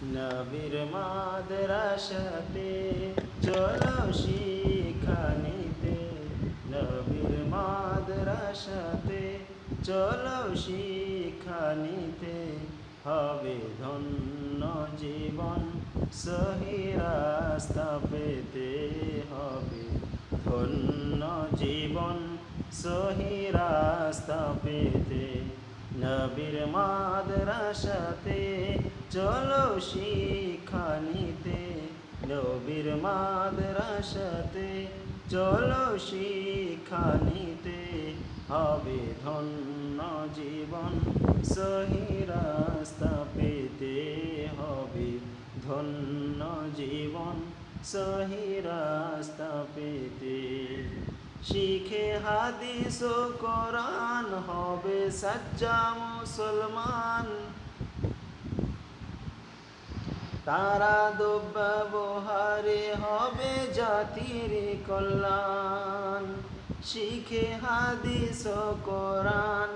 নবীর মাদ্রাসাতে চলো শিক্ষা নিতে নবীর মাদ্রাসাতে চলো শিক্ষা নিতে হবে ধন্য জীবন, সহি রাস্তা পেতে হবে। ধন্য জীবন, সহি রাস্তা পেতে। নবীর মাদ্রাসাতে চলো শিক্ষা নিতে নবীর মাদ্রাসাতে চলো শিক্ষা নিতে হবে ধন্য জীবন, সহি রাস্তা পেতে হবে। ধন্য জীবন, সহি রাস্তা পেতে। শিখে হাদিস ও কোরআন হবে সচ্চা মুসলমান। তারা দুর্ব্যবহারে হবে জাতির কল্যাণ। শিখে হাদিস ও কোরআন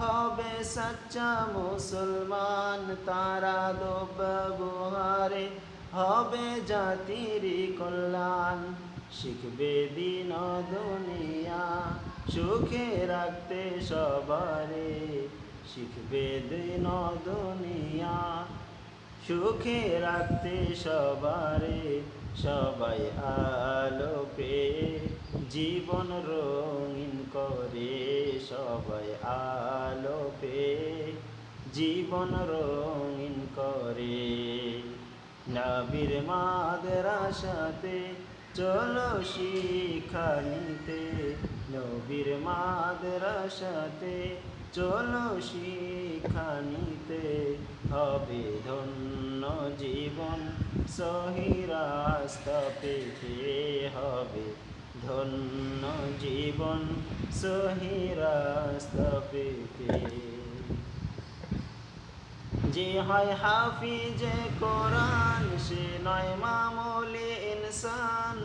হবে সচ্চা মুসলমান। তারা দুর্ব্যবহারে হবে জাতির কল্যাণ। শিখবে দিন দুনিয়া, সুখে রাখতে সবারে। শিখবে দিন দুনিয়া, সুখে রাখতে সবারে। সবাই আলো পেয়ে জীবন রঙিন করে, সবাই আলো পেয়ে জীবন রঙিন করে। নবীর মাদ্রাসাতে চলো শিক্ষা নিতে নবীর মাদ্রাসাতে। চলো শিক্ষা নিতে হবে ধন্য জীবন। সহি রাস্তা পেতে হবে ধন্য জীবন। সহি রাস্তা পেতে যে হয় হাফিজে কোরআন সে নয় মামুলি ইনসান।